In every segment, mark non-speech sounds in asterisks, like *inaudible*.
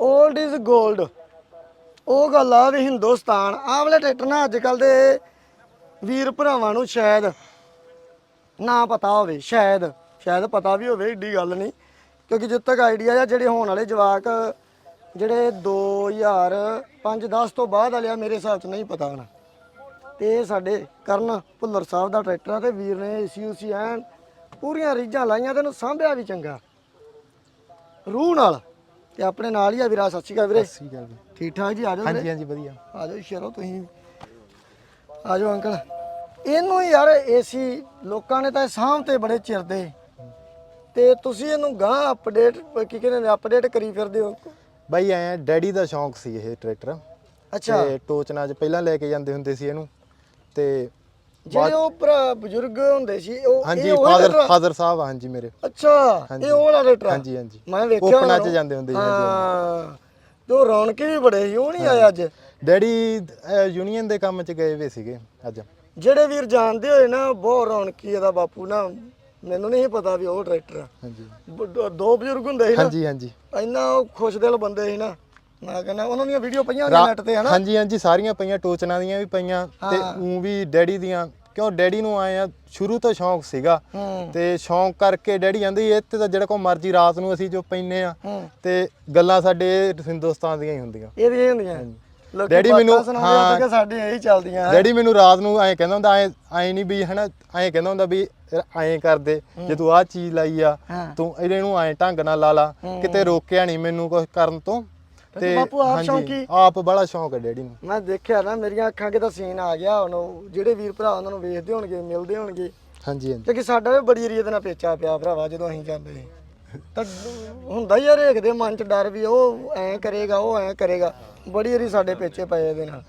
Old is 골ਡ ਉਹ ਗੱਲ ਆ ਵੀ ਹਿੰਦੁਸਤਾਨ, ਆਹ ਵਾਲੇ ਟਰੈਕਟਰ ਨਾ ਅੱਜ ਕੱਲ ਦੇ ਵੀਰ ਭਰਾਵਾਂ ਨੂੰ ਸ਼ਾਇਦ ਨਾ ਪਤਾ ਹੋਵੇ, ਸ਼ਾਇਦ ਸ਼ਾਇਦ ਪਤਾ ਵੀ ਹੋਵੇ, ਏਡੀ ਗੱਲ ਨਹੀਂ। ਕਿਉਂਕਿ ਜਿੱਦ ਤੱਕ ਆਈਡੀਆ ਆ, ਜਿਹੜੇ ਹੋਣ ਵਾਲੇ ਜਵਾਕ, ਜਿਹੜੇ 2005 10 ਤੋਂ ਬਾਅਦ ਵਾਲਿਆ ਮੇਰੇ ਹਿਸਾਬ 'ਚ ਨਹੀਂ ਪਤਾ ਹੋਣਾ। ਤੇ ਇਹ ਸਾਡੇ ਕਰਨ ਭੁੱਲਰ ਸਾਹਿਬ ਦਾ ਟਰੈਕਟਰ ਆ ਤੇ ਵੀਰ ਨੇ ਏਸੀ ਉਸੀ ਐਨ ਪੂਰੀਆਂ ਰੀਝਾਂ ਲਾਈਆਂ ਤੇ ਇਹਨੂੰ ਸਾਂਭਿਆ ਵੀ ਚੰਗਾ। ਰੂਹ ਨਾਲ। ਤੇ ਆਪਣੇ ਨਾਲ ਹੀ ਆ ਵੀਰਾ ਸਤਿ ਸ਼੍ਰੀ ਅਕਾਲ ਵੀਰੇ। ਸਹੀ ਗੱਲ ਠੀਕ ਠਾਕ ਜੀ ਆ ਜਾਓ ਵੀਰੇ? ਹਾਂਜੀ ਹਾਂਜੀ ਵਧੀਆ। ਆ ਜਾਓ ਸ਼ੇਰੋ ਤੁਸੀਂ। ਆ ਜਾਓ ਅੰਕਲ। ਇਹਨੂੰ ਯਾਰ ਏਸੀ ਲੋਕਾਂ ਨੇ ਤਾਂ ਇਹ ਸਾਂਭ ਤੇ ਬੜੇ ਚਿਰ ਦੇ। ਤੇ ਤੁਸੀਂ ਇਹਨੂੰ ਗਾਂ ਅਪਡੇਟ ਕੀ ਕਹਿੰਦੇ ਨੇ ਅਪਡੇਟ ਕਰੀ ਫਿਰਦੇ ਹੋ? ਬਾਈ ਐ ਡੈਡੀ ਦਾ ਸ਼ੌਂਕ ਸੀ ਇਹ ਟਰੈਕਟਰ। ਅੱਛਾ। ਤੇ ਟੋਚਨਾ ਚ ਪਹਿਲਾਂ ਲੈ ਕੇ ਜਾਂਦੇ ਹੁੰਦੇ ਸੀ ਇਹਨੂੰ। ਤੇ ਜਿਹੜੇ ਉਹ ਭਰਾ ਬਜ਼ੁਰਗ ਹੁੰਦੇ ਸੀ ਉਹ ਹਾਂਜੀ ਉਹ ਫਾਦਰ? ਫਾਦਰ ਸਾਹਿਬ ਹਾਂਜੀ ਮੇਰੇ। ਅੱਛਾ। ਇਹ ਉਹ ਵਾਲਾ ਲੈਟਰ? ਹਾਂਜੀ ਹਾਂਜੀ। ਮੈਂ ਵੇਖਿਆ ਓਪਨਾ ਚ। ਜਾਂਦੇ ਹੁੰਦੇ ਸੀ, ਹਾਂ। ਤੇ ਉਹ ਰੌਣਕ ਵੀ ਬੜੇ ਸੀ ਉਹ ਨਹੀਂ ਆਇਆ ਅੱਜ? ਡੈਡੀ ਯੂਨੀਅਨ ਦੇ ਕੰਮ ਚ ਗਏ ਵੇ ਸੀਗੇ ਅੱਜ। ਜਿਹੜੇ ਵੀਰ ਜਾਣਦੇ ਹੋਏ ਨਾ ਬਹੁਤ ਰੌਣਕੀ ਇਹਦਾ ਬਾਪੂ ਨਾ। ਮੈਨੂੰ ਨਹੀਂ ਪਤਾ ਵੀ ਉਹ ਟਰੈਕਟਰ ਆ। ਹਾਂਜੀ। ਦ- ਬਜ਼ੁਰਗ ਹੁੰਦੇ ਸੀ ਨਾ। ਹਾਂਜੀ ਹਾਂਜੀ। ਇੰਨਾ ਉਹ ਖੁਸ਼ ਦਿਲ ਬੰਦੇ ਸੀ ਨਾ। ਮੈਂ ਕਹਿੰਦਾ ਉਹਨਾਂ ਦੀਆਂ ਵੀਡੀਓ ਪਈਆਂ ਹੋਈਆਂ ਨੈਟ ਤੇ ਹਨਾ? ਹਾਂਜੀ ਹਾਂਜੀ ਸਾਰੀਆਂ ਪਈਆਂ ਟੋਚਨਾਂ ਦੀਆਂ ਵੀ ਪਈਆਂ ਤੇ। ਉਹ ਵੀ ਡੈਡੀ ਦੀਆਂ ਕਿਉਂ ਡੈਡੀ ਨੂੰ ਆਏ ਆ ਸ਼ੁਰੂ ਤੋਂ ਸ਼ੌਂਕ ਸੀਗਾ ਤੇ ਸ਼ੌਂਕ ਕਰਕੇ ਡੈਡੀ ਕਹਿੰਦੇ ਇਹ ਤੇ ਤਾਂ ਜਿਹੜਾ ਕੋ ਮਰਜ਼ੀ ਰਾਤ ਨੂੰ ਅਸੀਂ ਜੋ ਪੈਨੇ ਆ ਤੇ ਗੱਲਾਂ ਸਾਡੇ ਹਿੰਦੁਸਤਾਨ ਦੀਆਂ ਹੀ ਹੁੰਦੀਆਂ। ਇਹ ਵੀ ਹੁੰਦੀਆਂ? ਡੈਡੀ ਮੈਨੂੰ- ਹਾਂ। ਸਾਡੇ ਇਹੀ ਚੱਲਦੀਆਂ। ਡੈਡੀ ਮੈਨੂੰ ਰਾਤ ਨੂੰ ਐਂ ਕਹਿੰਦਾ ਹੁੰਦਾ ਐਂ ਐਂ ਨਹੀਂ ਵੀ ਹਨਾ ਐਂ ਕਹਿੰਦਾ ਹੁੰਦਾ ਵੀ ਐਂ ਕਰਦੇ ਜੇ ਤੂੰ ਆਹ ਚੀਜ਼ ਲਾਈ ਆ। ਤੂੰ ਇਹਦੇ ਨੂੰ ਐਂ ਢੰਗ ਨਾਲ ਲਾ ਲਾ ਕਿਤੇ ਰੋਕਿਆ ਨਹੀਂ ਮੈਨੂੰ ਕੁਝ ਕਰਨ ਤੋਂ। ਤੇ ਬਾਪੂ ਆਪ ਸ਼ੌਂਕੀ? ਆਪ ਬੜਾ ਸ਼ੌਂਕ ਹੈ ਡੈਡੀ ਨੂੰ। ਮੈਂ ਦੇਖਿਆ ਨਾ ਮੇਰੀਆਂ ਅੱਖਾਂ ਅੱਗੇ ਤਾਂ ਸੀਨ ਆ ਗਿਆ ਹੁਣ ਉਹ ਜਿਹੜੇ ਵੀਰ ਭਰਾ ਉਹਨਾਂ ਨੂੰ ਵੇਖਦੇ ਹੋਣਗੇ ਮਿਲਦੇ ਹੋਣਗੇ। ਹਾਂਜੀ ਹਾਂਜੀ। ਕਿਉਂਕਿ ਸਾਡਾ ਵੀ ਬੜੀ ਦੇ ਨਾਲ ਪੇਚਾ ਪਿਆ ਭਰਾਵਾ ਜਦੋਂ ਅਸੀਂ ਜਾਂਦੇ ਸੀ। ਤਾਂ ਹੁੰਦਾ ਹੀ ਆ ਹਰੇਕ ਦੇ ਮਨ 'ਚ ਡਰ ਵੀ ਉਹ ਐਂ ਕਰੇਗਾ ਉਹ ਐਂ ਕਰੇਗਾ। ਬੜੀ ਏਰੀ ਸਾਡੇ ਪੇਚੇ ਪਏ ਇਹਦੇ ਨਾਲ।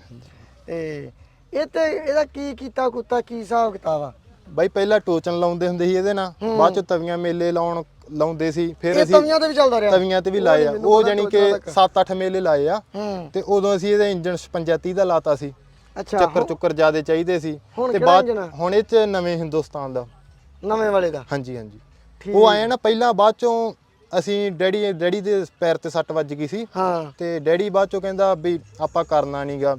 ਤੇ ਇਹ ਤੇ ਇਹਦਾ ਕੀ ਕੀਤਾ ਕੁੱਤਾ ਕੀ ਹਿਸਾਬ ਕਿਤਾਬ ਆ? ਬਾਈ ਪਹਿਲਾਂ ਟੋਚਨ ਲਾਉਂਦੇ ਹੁੰਦੇ ਸੀ ਇਹਦੇ ਨਾਲ। ਬਾਅਦ ਚ ਤਵੀਆਂ ਮੇਲੇ ਲਾਉਣ ਲਾਉਂਦੇ ਸੀ ਫਿਰ ਅਸੀਂ ਤਵੀਆਂ ਤੇ ਵੀ ਚੱਲਦਾ ਰਿਹਾ। ਤਵੀਆਂ ਤੇ ਵੀ ਲਾਏ ਆ। ਉਹ ਜਾਨੀ ਕਿ 7-8 ਮੇਲੇ ਲਾਏ ਆ। ਤੇ ਉਦੋਂ ਅਸੀਂ ਇਹਦਾ ਇੰਜਨ 55 ਦਾ ਲਾਤਾ ਸੀ। ਅੱਛਾ ਚੱਕਰ ਚੁੱਕਰ ਜਿਆਦੇ ਚਾਹੀਦੇ ਸੀ। ਤੇ ਬਾਅਦ? ਹੁਣ ਇਹ ਚ ਨਵੇਂ ਹਿੰਦੁਸਤਾਨ ਦਾ। ਨਵੇਂ ਵਾਲੇ ਦਾ? ਹਾਂਜੀ ਹਾਂਜੀ। ਉਹ ਆਏ ਨਾ ਪਹਿਲਾਂ ਬਾਅਦ ਚੋਂ ਅਸੀਂ ਡੈਡੀ ਡੈਡੀ ਦੇ ਪੈਰ ਤੇ ਸੱਟ ਵੱਜ ਗਈ ਸੀ। ਹਾਂ। ਤੇ ਡੈਡੀ ਬਾਅਦ ਚੋਂ ਕਹਿੰਦਾ ਵੀ ਆਪਾਂ ਕਰਨਾ ਨਹੀਂਗਾ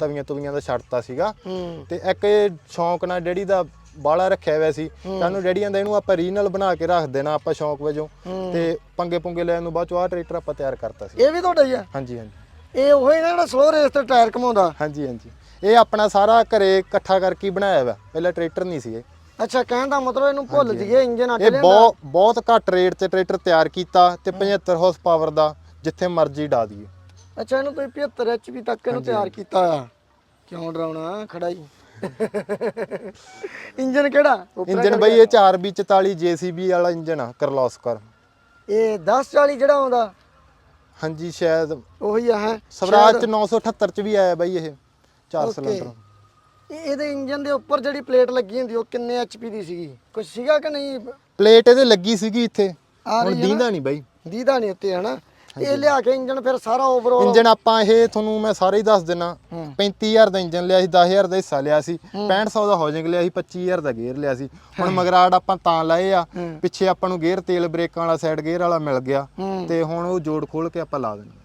ਤਵੀਆਂ ਤਵੀਆਂ ਦਾ ਛੱਡਤਾ ਸੀਗਾ। ਤੇ ਇੱਕ ਇਹ ਸ਼ੌਂਕ ਨਾਲ ਡੈਡੀ ਦਾ ਬਾਲਾ ਰੱਖਿਆ ਹੋਇਆ ਸੀ। ਸਾਨੂੰ ਡੈਡੀ ਕਹਿੰਦਾ ਇਹਨੂੰ ਆਪਾਂ ਰੀਨਲ ਬਣਾ ਕੇ ਰੱਖ ਦੇਣਾ ਆਪਾਂ ਸ਼ੌਂਕ ਵਜੋਂ। ਤੇ ਪੰਗੇ ਪੁੰਗੇ ਲੈਣ ਨੂੰ ਬਾਅਦ ਚੋਂ ਆਹ ਟਰੈਕਟਰ ਆਪਾਂ ਤਿਆਰ ਕਰਤਾ ਸੀ। ਇਹ ਵੀ ਤੁਹਾਡਾ ਹੀ ਆ? ਹਾਂਜੀ ਹਾਂਜੀ। ਇਹ ਉਹ ਹੀ ਨਾ ਜਿਹੜਾ ਸਲੋ ਰੇਸ ਤੇ ਟਾਇਰ ਘਮਾਉਂਦਾ? ਹਾਂਜੀ ਹਾਂਜੀ। ਇਹ ਆਪਣਾ ਸਾਰਾ ਘਰੇ ਇਕੱਠਾ ਕਰਕੇ ਹੀ ਬਣਾਇਆ ਵਾ ਪਹਿਲਾਂ ਟਰੈਕਟਰ ਨਹੀਂ ਸੀ ਇਹ ਅੱਛਾ ਕਹਿਣ ਦਾ ਮਤਲਬ ਇਹਨੂੰ ਭੁੱਲ ਜੀਏ ਇੰਜਨ ਅੱਡ ਇਹ ਲੈਂਦਾ ਬਹੁਤ ਬਹੁਤ ਘੱਟ ਰੇਟ 'ਚ ਟਰੈਕਟਰ ਤਿਆਰ ਕੀਤਾ ਤੇ 75 ਹਾਰਸ ਪਾਵਰ ਦਾ ਜਿੱਥੇ ਮਰਜ਼ੀ ਡਾ ਦਈਏ। ਅੱਛਾ ਇਹਨੂੰ ਤੁਸੀਂ 75 ਐਚਪੀ ਤੱਕ ਇਹਨੂੰ ਤਿਆਰ ਕੀਤਾ ਆ। ਕਿਉਂ ਡਰਾਉਣਾ ਖੜਾ ਹੀ *laughs* ਇੰਜਨ ਕਿਹੜਾ? ਉੱਪਰ ਇੰਜਨ ਬਈ ਇਹ 4B44 JCB ਵਾਲਾ ਇੰਜਨ ਆ ਕਰਲੋਸਕਰ ਇਹ 1040 ਜਿਹੜਾ ਆਉਂਦਾ? ਹਾਂਜੀ ਸ਼ਾਇਦ ਉਹੀ ਆ ਹੈ? ਸਵਰਾਜ ਚ 978 ਚ ਵੀ ਆਇਆ ਬਾਈ ਇਹ 4 ਸਿਲੰਡਰ। ਇਹਦੇ ਇੰਜਨ ਦੇ ਉੱਪਰ ਜਿਹੜੀ ਪਲੇਟ ਲੱਗੀ ਹੁੰਦੀ ਉਹ ਕਿੰਨੇ ਐਚਪੀ ਦੀ ਸੀਗੀ? ਕੁਝ ਸੀਗਾ ਕਿ ਨਹੀਂ? ਪਲੇਟ ਇਹਦੇ ਲੱਗੀ ਸੀਗੀ ਇੱਥੇ। ਆ ਹੁਣ ਰਹੀ ਹੈ ਨਾ? ਦੀਂਦਾ ਨਹੀਂ ਬਾਈ। ਦੀਦਾ ਨਹੀਂ ਉੱਤੇ ਹਨਾ? ਇਹ ਲਿਆ ਕੇ ਇੰਜਨ ਫਿਰ ਸਾਰਾ ਓਵਰਆਲ ਇੰਜਨ ਆਪਾਂ ਇਹ ਤੁਹਾਨੂੰ ਮੈਂ ਸਾਰੇ ਹੀ ਦੱਸ ਦਿੰਨਾ। ਹੂੰ। 35000 ਦਾ ਇੰਜਨ ਲਿਆ ਸੀ 10000 ਦਾ ਹਿੱਸਾ ਲਿਆ ਸੀ 6500 ਦਾ ਹੋਜਿੰਗ ਲਿਆ ਸੀ 25000 ਦਾ ਗੇਅਰ ਲਿਆ ਸੀ। ਹੁਣ ਮਗਰਾੜ ਆਪਾਂ ਤਾਂ ਲਾਏ ਆ। ਪਿੱਛੇ ਆਪਾਂ ਨੂੰ ਗੇਅਰ ਤੇਲ ਬ੍ਰੇਕਾਂ ਵਾਲਾ ਸਾਈਡ ਗੇਅਰ ਵਾਲਾ ਮਿਲ ਗਿਆ ਤੇ ਹੁਣ ਉਹ ਜੋੜ ਖੋਲ ਕੇ ਆਪਾਂ ਲਾ ਦੇਣਾ